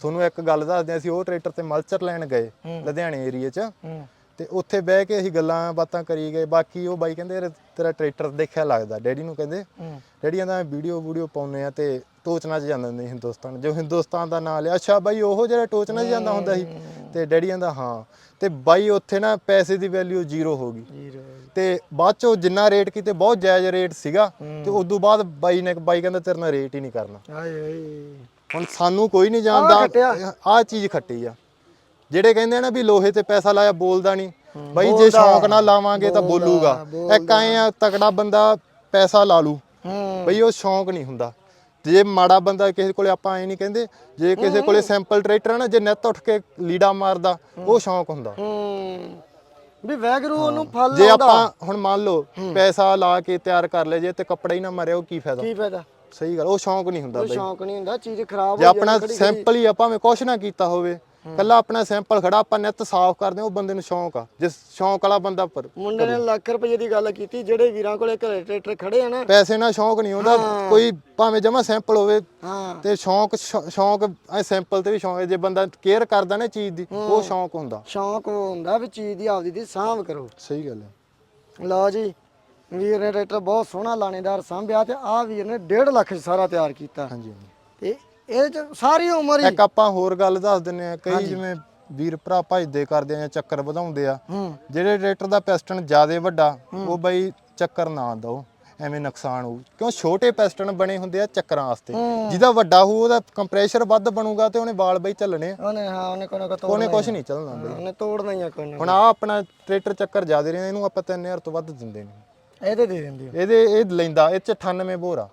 ਤੁਹਾਨੂੰ ਇੱਕ ਗੱਲ ਦੱਸਦੇ ਆ ਅਸੀਂ ਉਹ ਟਰੈਕਟਰ ਤੇ ਮਲਚਰ ਲੈਣ ਗਏ ਲੁਧਿਆਣੇ ਏਰੀਆ 'ਚ। ਤੇ ਉੱਥੇ ਬਹਿ ਕੇ ਅਸੀਂ ਗੱਲਾਂ ਬਾਤਾਂ ਕਰੀ ਗਏ। ਬਾਕੀ ਉਹ ਬਾਈ ਕਹਿੰਦੇ ਤੇਰਾ ਟਰੈਕਟਰ ਦੇਖਿਆ ਲੱਗਦਾ। ਡੈਡੀ ਨੂੰ ਕਹਿੰਦੇ ਡੈਡੀ ਕਹਿੰਦਾ ਵੀਡੀਓ ਵੀਡੀਓ ਪਾਉਨੇ ਆ ਤੇ ਟੋਚਨਾ 'ਚ ਜਾਂਦਾ ਹੁੰਦਾ ਸੀ ਹਿੰਦੁਸਤਾਨ ਜੋ ਹਿੰਦੁਸਤਾਨ ਦਾ ਨਾਂ ਲਿਆ। ਅੱਛਾ ਬਾਈ ਉਹ ਜਿਹੜਾ ਟੋਚਨਾ 'ਚ ਜਾਂਦਾ ਹੁੰਦਾ ਸੀ ਤੇ ਡੈਡੀ ਕਹਿੰਦਾ ਹਾਂ। ਤੇ ਬਾਈ ਉੱਥੇ ਨਾ ਪੈਸੇ ਦੀ ਵੈਲਿਊ ਜ਼ੀਰੋ ਹੋ ਗਈ। ਜੀਰੋ ਤੇ ਬਾਅਦ ਚੋਂ ਜਿੰਨਾ ਰੇਟ ਕੀਤੇ ਬਹੁਤ ਜਾਇਜ਼ ਰੇਟ ਸੀਗਾ। ਤੇ ਉਸ ਤੋਂ ਬਾਅਦ ਬਾਈ ਨੇ ਬਾਈ ਕਹਿੰਦਾ ਤੇਰੇ ਨਾਲ ਰੇਟ ਹੀ ਨਹੀਂ ਕਰਨਾ। ਹਾਏ ਹਾਏ। ਹੁਣ ਸਾਨੂੰ ਕੋਈ ਨਹੀਂ। ਜਾਣਦਾ। ਆਹ ਚੀਜ਼ ਖੱਟੀ ਆ। ਜਿਹੜੇ ਕਹਿੰਦੇ ਆ ਨਾ ਵੀ ਲੋਹੇ ਤੇ ਪੈਸਾ ਲਾਇਆ ਬੋਲਦਾ ਨਹੀਂ। ਬਾਈ ਜੇ ਸ਼ੌਂਕ ਨਾਲ ਲਾਵਾਂਗੇ ਤਾਂ ਬੋਲੂਗਾ। ਇੱਕ ਆਏ ਆ ਤਕੜਾ ਬੰਦਾ ਪੈਸਾ ਲਾ ਲੂ। ਬਈ ਉਹ ਸ਼ੌਂਕ ਨਹੀਂ ਹੁੰਦਾ। ਜੇ ਮਾੜਾ ਬੰਦਾ ਕਿਸੇ ਕੋਲੇ ਆਪਾਂ ਐ ਨਹੀਂ ਕਹਿੰਦੇ ਜੇ ਕਿਸੇ ਕੋਲੇ ਸੈਂਪਲ ਟਰੈਕਟਰ ਆ ਨਾ ਜੇ ਨਿੱਤ ਉੱਠ ਕੇ ਲੀੜਾ ਮਾਰਦਾ ਉਹ ਸ਼ੌਂਕ ਹੁੰਦਾ। ਹੂੰ। ਵੀ ਵੈਗਰੂ ਉਹਨੂੰ ਫਲ ਜੇ ਲਾਉਂਦਾ। ਆਪਾਂ ਹੁਣ ਮੰਨ ਲਓ ਪੈਸਾ ਲਾ ਕੇ ਤਿਆਰ ਕਰ ਲਏ ਜੇ ਤੇ ਕੱਪੜਾ ਹੀ ਨਾ ਮਰਿਆ ਉਹ ਕੀ ਫਾਇਦਾ? ਕੀ ਫਾਇਦਾ? ਸਹੀ ਗੱਲ ਉਹ ਸ਼ੌਂਕ ਨਹੀਂ ਹੁੰਦਾ ਬਈ। ਸ਼ੌਂਕ ਨਹੀਂ ਹੁੰਦਾ ਚੀਜ਼ ਖਰਾਬ ਜੇ ਹੋ ਆਪਣਾ ਸੈਂਪਲ ਹੀ ਆ ਭਾਵੇਂ ਕੁਛ ਨਾ ਕੀਤਾ ਹੋਵੇ ਕੱਲਾ ਆਪਣਾ ਸੈਂਪਲ ਖੜਾ ਆਪਾਂ ਨਿੱਤ ਸਾਫ਼ ਕਰਦੇ ਹਾਂ, ਉਹ ਬੰਦੇ ਨੂੰ ਸ਼ੌਂਕ ਆ। ਜੇ ਸ਼ੌਂਕ ਵਾਲਾ ਬੰਦਾ ਪਰ ਮੁੰਡੇ ਨੇ ਲੱਖ ਰੁਪਏ ਦੀ ਗੱਲ ਕੀਤੀ ਜਿਹੜੇ ਵੀਰਾਂ ਕੋਲੇ ਘਰੇ ਟਰੈਕਟਰ ਖੜੇ ਆ ਨਾ। ਪੈਸੇ ਨਾਲ ਸ਼ੌਂਕ ਨਹੀਂ ਹੁੰਦਾ ਕੋਈ ਭਾਵੇਂ ਜਮਾ ਸੈਂਪਲ ਹੋਵੇ ਤੇ ਸ਼ੌਂਕ ਸ਼ੌਂਕ ਐ ਸੈਂਪਲ ਤੇ ਵੀ ਸ਼ੌਂਕ। ਜੇ ਬੰਦਾ ਕੇਅਰ ਕਰਦਾ ਨਾ ਚੀਜ਼ ਦੀ ਉਹ ਸ਼ੌਂਕ ਹੁੰਦਾ। ਸ਼ੌਂਕ ਹੁੰਦਾ ਵੀ ਚੀਜ਼ ਦੀ ਆਪਦੀ ਦੀ ਸਾਂਭ ਕਰੋ। ਸਹੀ ਗੱਲ ਹੈ। ਲਓ ਜੀ ਵੀਰ ਨੇ ਟਰੈਕਟਰ ਬਹੁਤ ਸੋਹਣਾ ਲਾਣੇਦਾਰ ਸਾਂਭਿਆ ਤੇ ਆਹ ਵੀਰ ਨੇ 1.5 ਲੱਖ ਸਾਰਾ ਤਿਆਰ ਕੀਤਾ। ਹਾਂਜੀ। ਤੇ ਇਹਦੇ ਚ ਸਾਰੀ ਉਮਰ ਹੀ ਇੱਕ ਆਪਾਂ ਹੋਰ ਗੱਲ ਦੱਸ ਦਿੰਨੇ ਆ ਕਈ ਜਿਵੇਂ ਵੀਰ ਭਰਾ ਭਜਦੇ ਕਰਦੇ ਆ ਜਾਂ ਚੱਕਰ ਵਧਾਉਂਦੇ ਆ ਜਿਹੜੇ ਟਰੈਕਟਰ ਦਾ ਪਿਸਟਨ ਜ਼ਿਆਦਾ ਵੱਡਾ ਉਹ ਬਈ ਚੱਕਰ ਨਾ ਦਿਓ ਐਵੇਂ ਨੁਕਸਾਨ ਹੋਊ। ਕਿਉਂ? ਛੋਟੇ ਪਿਸਟਨ ਬਣੇ ਹੁੰਦੇ ਆ ਚੱਕਰਾਂ ਵਾਸਤੇ। ਜਿਹਦਾ ਵੱਡਾ ਹੋਊ ਉਹਦਾ ਕੰਪਰੈਸ਼ਰ ਵੱਧ ਬਣੂਗਾ ਤੇ ਉਹਨੇ ਵਾਲ ਬਈ ਚੱਲਣੇ ਆ। ਉਹਨੇ ਹਾਂ ਉਹਨੇ ਕੋਈ ਨਾ ਕੋਈ ਤੋੜ ਉਹਨੇ ਕੁਝ ਨਹੀਂ ਚੱਲਣਾ ਬਈ। ਉਹਨੇ ਤੋੜਨਾ ਹੀ ਆ ਕੋਈ ਨਾ ਹੁਣ ਆ ਆਪਣਾ ਟਰੈਕਟਰ ਚੱਕਰ ਜ਼ਿਆਦਾ ਰਿਹਾ ਇਹਨੂੰ ਆਪਾਂ 3000 ਤੋਂ ਵੱਧ ਦਿੰਦੇ ਨੇ। ਇਹਦੇ ਦੇ ਦਿੰਦੇ ਇਹਦੇ ਇਹ ਲੈਂਦਾ ਇਹ ਚ 98 ਬੋਰਾ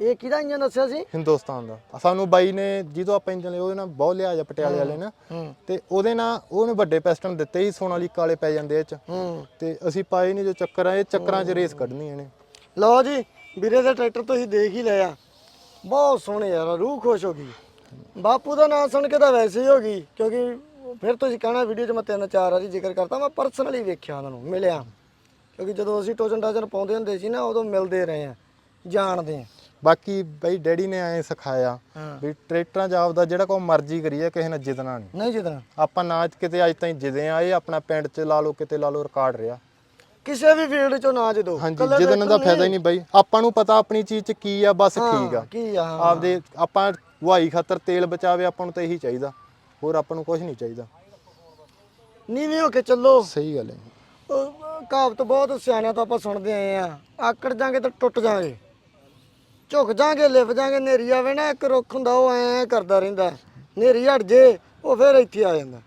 ਇਹ ਕਿਹਦਾ ਇੰਜਨ ਦੱਸਿਆ ਸੀ? ਹਿੰਦੁਸਤਾਨ ਦਾ। ਸਾਨੂੰ ਬਾਈ ਨੇ ਜਿਹਦੋਂ ਆਪਾਂ ਇੰਜਨ ਲਿਆ ਉਹਦੇ ਨਾਲ ਬਹੁਤ ਲਿਆ ਜਾ ਪਟਿਆਲੇ ਵਾਲੇ ਨੇ। ਤੇ ਉਹਦੇ ਨਾਲ ਉਹਨੇ ਵੱਡੇ ਪਿਸਟਨ ਦਿੱਤੇ ਸੀ ਸੋਨਾਲੀਕਾ ਵਾਲੇ ਪੈ ਜਾਂਦੇ ਇਹ ਚ। ਤੇ ਅਸੀਂ ਪਾਏ ਨਹੀਂ ਜੋ ਚੱਕਰ ਆ ਇਹ ਚੱਕਰਾਂ 'ਚ ਰੇਸ ਕੱਢਣੀ ਇਹਨੇ। ਲਓ ਜੀ ਵੀਰੇ ਦਾ ਟਰੈਕਟਰ ਤੁਸੀਂ ਦੇਖ ਹੀ ਲਿਆ। ਬਹੁਤ ਸੋਹਣੇ ਯਾਰ ਰੂਹ ਖੁਸ਼ ਹੋ ਗਈ। ਬਾਪੂ ਦਾ ਨਾਮ ਸੁਣ ਕੇ ਤਾਂ ਵੈਸੇ ਹੀ ਹੋ ਗਈ ਕਿਉਂਕਿ ਫਿਰ ਤੁਸੀਂ ਕਹਿਣਾ ਵੀਡੀਓ 'ਚ ਮੈਂ ਤਿੰਨ ਚਾਰ ਵਾਰੀ ਜ਼ਿਕਰ ਕਰਤਾ ਮੈਂ ਪਰਸਨਲੀ ਵੇਖਿਆ ਉਹਨਾਂ ਨੂੰ ਮਿਲਿਆ। ਕਿਉਂਕਿ ਜਦੋਂ ਅਸੀਂ ਟੋਜਨ ਟਾਜਨ ਪਾਉਂਦੇ ਹੁੰਦੇ ਸੀ ਨਾ ਉਦੋਂ ਮਿਲਦੇ ਰਹੇ ਆ ਜਾਣਦੇ ਆ। ਬਾਕੀ ਬਈ ਡੈਡੀ ਨੇ ਐਂ ਸਿਖਾਇਆ ਹਾਂ। ਵੀ ਟਰੈਕਟਰਾਂ 'ਚ ਆਪਦਾ ਜਿਹੜਾ ਕੋਈ ਮਰਜ਼ੀ ਕਰੀਏ ਕਿਸੇ ਨਾਲ ਜਿੱਤਣਾ ਨਹੀਂ। ਨਹੀਂ ਜਿੱਦਣਾ ਆਪਾਂ ਨਾ ਕਿਤੇ ਅੱਜ ਤਾਈਂ ਜਿੱਦੇ ਆ ਇਹ ਆਪਣਾ ਪਿੰਡ 'ਚ ਲਾ ਲਓ ਕਿਤੇ ਲਾ ਲਓ ਰਿਕਾਰਡ ਰਿਹਾ। ਕਿਸੇ ਵੀ ਫੀਲਡ ਚੋਂ ਨਾ ਜਦੋਂ ਹਾਂਜੀ ਜਿੱਦਣ ਦਾ ਫਾਇਦਾ ਹੀ ਨਹੀਂ। ਬਈ। ਆਪਾਂ ਨੂੰ ਪਤਾ ਆਪਣੀ ਚੀਜ਼ 'ਚ ਕੀ ਆ ਬਸ ਠੀਕ ਆ। ਕੀ। ਆਪਦੇ ਆਪਾਂ ਵਾਈ ਖਾਤਰ ਤੇਲ ਬਚਾਵੇ ਆਪਾਂ ਨੂੰ ਤਾਂ ਇਹੀ ਚਾਹੀਦਾ। ਹੋਰ ਆਪਾਂ ਨੂੰ ਕੁਝ ਨਹੀਂ ਚਾਹੀਦਾ। ਨੀਵੇਂ ਹੋ ਕੇ ਚੱਲੋ। ਸਹੀ ਗੱਲ ਹੈ। ਕਹਾਵਤ ਬਹੁਤ ਸਿਆਣਿਆਂ ਤੋਂ ਆਪਾਂ ਸੁਣਦੇ ਆਏ ਆ। ਆਕੜ ਜਾਾਂਗੇ ਤਾਂ ਟੁੱਟ ਜਾਾਂਗੇ। ਝੁਕ ਜਾਾਂਗੇ ਲਿਫ ਜਾਾਂਗੇ ਨੇਰੀ ਆਵੇ ਨਾ ਇੱਕ ਰੁੱਖ ਹੁੰਦਾ ਉਹ ਐ ਕਰਦਾ ਰਹਿੰਦਾ। ਨੇਰੀ ਹਟ ਜੇ ਉਹ ਫਿਰ ਇੱਥੇ ਆ ਜਾਂਦਾ।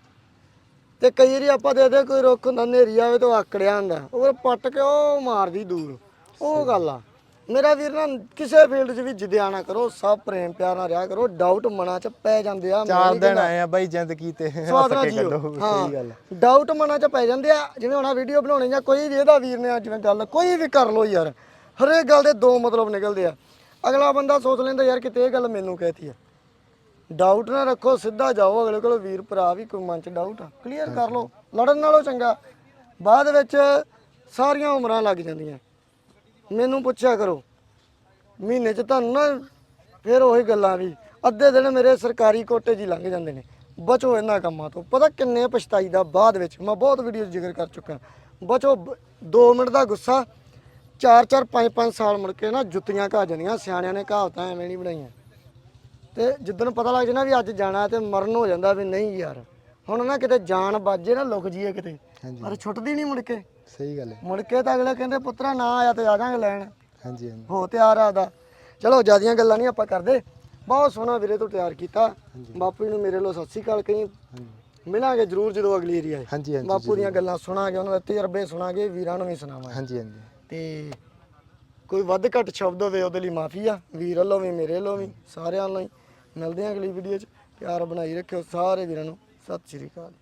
ਤੇ ਕਈ ਵਾਰੀ ਆਪਾਂ ਦੇ ਦੇ ਕੋਈ ਰੁੱਖ ਹੁੰਦਾ ਨੇਰੀ ਆਵੇ ਤਾਂ ਆਕੜਿਆ ਹੁੰਦਾ। ਉਹ ਪੱਟ ਕੇ ਉਹ ਮਾਰਦੀ ਦੂਰ। ਉਹ ਗੱਲ ਆ। ਮੇਰਾ ਵੀਰ ਨਾ ਕਿਸੇ ਫੀਲਡ 'ਚ ਵੀ ਜਿੱਦਿਆ ਨਾ ਕਰੋ ਸਭ ਪ੍ਰੇਮ ਪਿਆਰ ਨਾਲ ਰਿਹਾ ਕਰੋ। ਡਾਊਟ ਮਨਾਂ 'ਚ ਪੈ ਜਾਂਦੇ ਆ ਚਾਰ ਦਿਨ। ਆਏ ਆ ਬਾਈ ਜ਼ਿੰਦਗੀ ਤੇ। ਸਵਾਦ ਨਾਲ ਜੀਓ। ਆ। ਹਾਂ। ਡਾਊਟ ਮਨਾਂ 'ਚ ਪੈ ਜਾਂਦੇ ਆ। ਜਿਵੇਂ ਹੁਣ ਵੀਡੀਓ ਬਣਾਉਣੀ ਜਾਂ ਕੋਈ ਵੀ ਇਹਦਾ ਵੀਰ ਨੇ ਜਿਵੇਂ ਗੱਲ ਕੋਈ ਵੀ ਕਰ ਲੋ ਯਾਰ। ਹਰੇਕ ਗੱਲ ਦੇ ਦੋ ਮਤਲਬ ਨਿਕਲਦੇ ਆ। ਅਗਲਾ ਬੰਦਾ ਸੋਚ ਲੈਂਦਾ, ਯਾਰ ਕਿਤੇ ਇਹ ਗੱਲ ਮੈਨੂੰ ਕਹਿਤੀ ਆ। ਡਾਊਟ ਨਾ ਰੱਖੋ, ਸਿੱਧਾ ਜਾਓ ਅਗਲੇ ਕੋਲ। ਵੀਰ ਭਰਾ ਵੀ ਕੋਈ ਮਨ 'ਚ ਡਾਊਟ ਆ। ਕਲੀਅਰ ਕਰ ਲੋ ਲੜਨ ਨਾਲੋਂ ਚੰਗਾ। ਬਾਅਦ ਵਿੱਚ ਸਾਰੀਆਂ ਉਮਰਾਂ ਲੱਗ ਜਾਂਦੀਆਂ। ਮੈਨੂੰ ਪੁੱਛਿਆ ਕਰੋ। ਮਹੀਨੇ 'ਚ ਤੁਹਾਨੂੰ ਨਾ ਫਿਰ ਉਹੀ ਗੱਲਾਂ ਵੀ। ਅੱਧੇ ਦਿਨ ਮੇਰੇ ਸਰਕਾਰੀ ਕੋਟੇ 'ਚ ਹੀ ਲੰਘ ਜਾਂਦੇ ਨੇ। ਬਚੋ ਇਹਨਾਂ ਕੰਮਾਂ ਤੋਂ। ਪਤਾ ਕਿੰਨੇ ਪਛਤਾਈ ਦਾ ਬਾਅਦ ਵਿੱਚ। ਮੈਂ ਬਹੁਤ ਵੀਡੀਓ ਜ਼ਿਕਰ ਕਰ ਚੁੱਕਾ। ਬਚੋ 2 ਮਿੰਟ ਦਾ ਗੁੱਸਾ। 4-4 5-5 ਸਾਲ ਮੁੜ ਕੇ ਨਾ ਜੁੱਤੀਆਂ ਘਾ ਜਾਂਦੀਆਂ ਸਿਆਣਿਆਂ ਨੇ ਕਹਾਵਤਾਂ ਐਵੇਂ ਨਹੀਂ ਬਣਾਈਆਂ। ਤੇ ਜਿੱਦਣ ਪਤਾ ਲੱਗ ਜਾਣਾ ਵੀ ਅੱਜ ਜਾਣਾ ਤੇ ਮਰਨ ਹੋ ਜਾਂਦਾ ਵੀ ਨਹੀਂ ਯਾਰ। ਹੁਣ ਨਾ ਕਿਤੇ ਜਾਨ ਬਾਜੇ ਨਾ ਲੁਕ ਜੀਏ ਕਿਤੇ। ਹਾਂਜੀ। ਪਰ ਛੁੱਟਦੀ ਨਹੀਂ ਮੁੜ ਕੇ। ਸਹੀ ਗੱਲ ਹੈ। ਮੁੜ ਕੇ ਤਾਂ ਅਗਲੇ ਕਹਿੰਦੇ ਪੁੱਤਰਾ ਨਾ ਆਇਆ ਤੇ ਆ ਜਾਾਂਗੇ ਲੈਣ। ਹਾਂਜੀ ਹਾਂਜੀ। ਹੋ ਤਿਆਰ ਆ ਦਾ ਚਲੋ ਜਿਆਦੀਆਂ ਗੱਲਾਂ ਨਹੀਂ ਆਪਾਂ ਕਰਦੇ। ਬਹੁਤ ਸੋਹਣਾ ਵੀਰੇ ਤੋਂ ਤਿਆਰ ਕੀਤਾ। ਬਾਪੂ ਜੀ ਨੂੰ ਮੇਰੇ ਲੋ ਸਤਿ ਸ੍ਰੀ ਅਕਾਲ ਕਹੀਂ। ਮਿਲਾਂਗੇ ਜਰੂਰ ਜਦੋਂ ਅਗਲੀ ਏਰੀਆ ਹਾਂਜੀ ਹਾਂਜੀ ਬਾਪੂ ਦੀਆਂ ਗੱਲਾਂ ਸੁਣਾਂਗੇ ਉਹਨਾਂ ਦੇ ਤਜਰਬੇ ਸੁਣਾਂਗੇ ਵੀਰਾਂ ਨੂੰ ਵੀ ਸੁਣਾਵਾਂਗੇ। ਹਾਂਜੀ ਹਾਂਜੀ। ਤੇ ਕੋਈ ਵੱਧ ਘੱਟ ਸ਼ਬਦ ਹੋਵੇ ਉਹਦੇ ਲਈ ਮਾਫੀ ਆ। ਵੀਰ ਵੱਲੋਂ ਵੀ, ਮੇਰੇ ਵੱਲੋਂ ਵੀ, ਸਾਰਿਆਂ ਵੱਲੋਂ ਹੀ। ਮਿਲਦੇ ਹਾਂ ਅਗਲੀ ਵੀਡੀਓ 'ਚ। ਪਿਆਰ ਬਣਾਈ ਰੱਖਿਓ ਸਾਰੇ ਵੀਰਾਂ ਨੂੰ। ਸਤਿ ਸ੍ਰੀ ਅਕਾਲ।